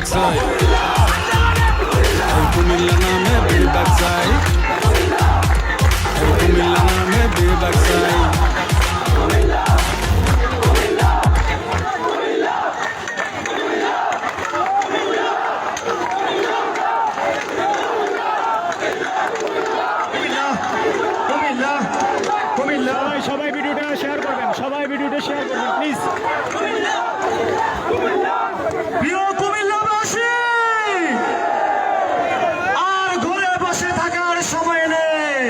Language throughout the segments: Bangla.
backside. I'm pulling la name, backside. ভিডিওটা শেয়ার করবেন প্লিজ আর ঘরে বসে থাকার সময় নেই।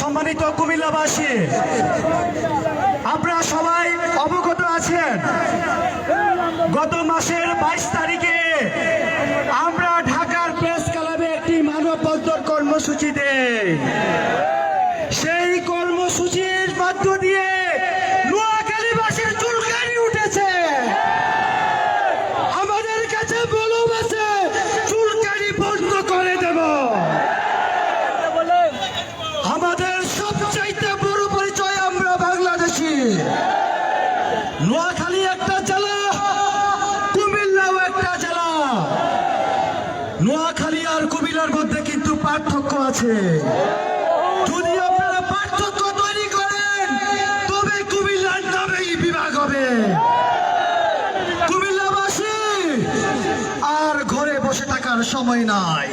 সম্মানিত কুমিল্লাবাসী, আপনারা সবাই অবগত আছেন, গত মাসের বাইশ তারিখে আমরা ঢাকার প্রেস ক্লাবে একটি মানববন্ধন কর্মসূচি দেই সেই কর্মসূচির মধ্য দিয়ে নোয়াখালীবাসীর চুলকানি উঠেছে আমাদের কাছে বলুম আছে চুলকানি বন্ধ করে দেব আমাদের সবচাইতে বড় পরিচয় আমরা বাংলাদেশি নোয়াখালী একটা জেলা, কুমিল্লাও একটা জেলা। নোয়াখালী আর কুমিল্লার মধ্যে কিন্তু পার্থক্য আছে। যদি আপনারা পার্থক্য তৈরি করেন, তবে কুমিল্লার নামেই বিভাগ হবে। কুমিল্লাবাসী, আর ঘরে বসে থাকার সময় নাই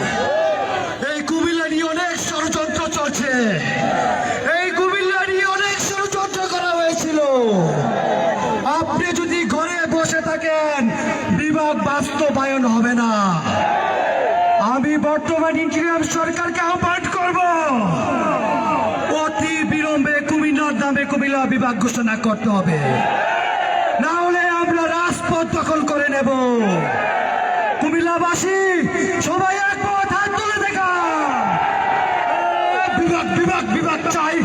এই কুমিল্লা নিয়ে অনেক ষড়যন্ত্র চলছে এই কুমিল্লা নিয়ে অনেক ষড়যন্ত্র করা হয়েছিল আপনি যদি ঘরে বসে থাকেন বিভাগ বাস্তবায়ন হবে না। আমি বর্তমান ইন্টারিয়াম সরকারকে আহ্বান করব। অতি বিলম্বে কুমিল্লার নামে কুমিল্লা বিভাগ ঘোষণা করতে হবে। না হলে আমরা রাজপথ দখল করে নেব। কুমিল্লাবাসী, সবাই একমত, হাত তুলে দেখা বিভাগ বিভাগ বিভাগ চাই।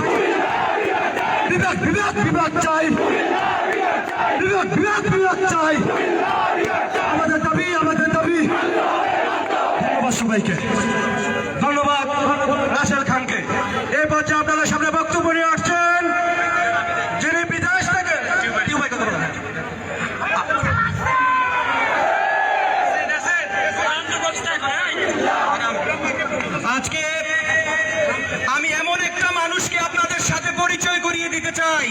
বিভাগ বিভাগ বিভাগ চাই। ধন্যবাদ রাসেল খানকে। এই পর্যায়ে আপনাদের সামনে বক্তব্য নিয়ে আসছেন যিনি বিদেশ। আজকে আমি এমন একটা মানুষকে আপনাদের সাথে পরিচয় করিয়ে দিতে চাই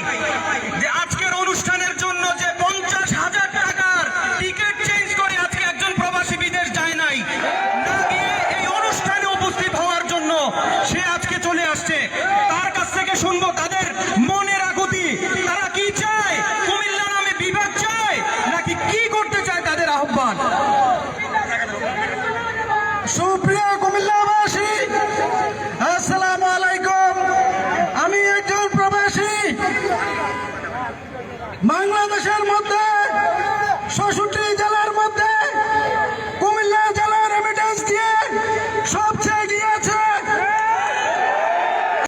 যে আজকের সে আজকে চলে আসছে। তার কাছ থেকে শুনব তাদের মনের আকুতি। তারা কি চায়? কুমিল্লা নামে বিভাগ চায়? নাকি কি করতে চায় তাদের আহ্বান? সুপ্রিয়!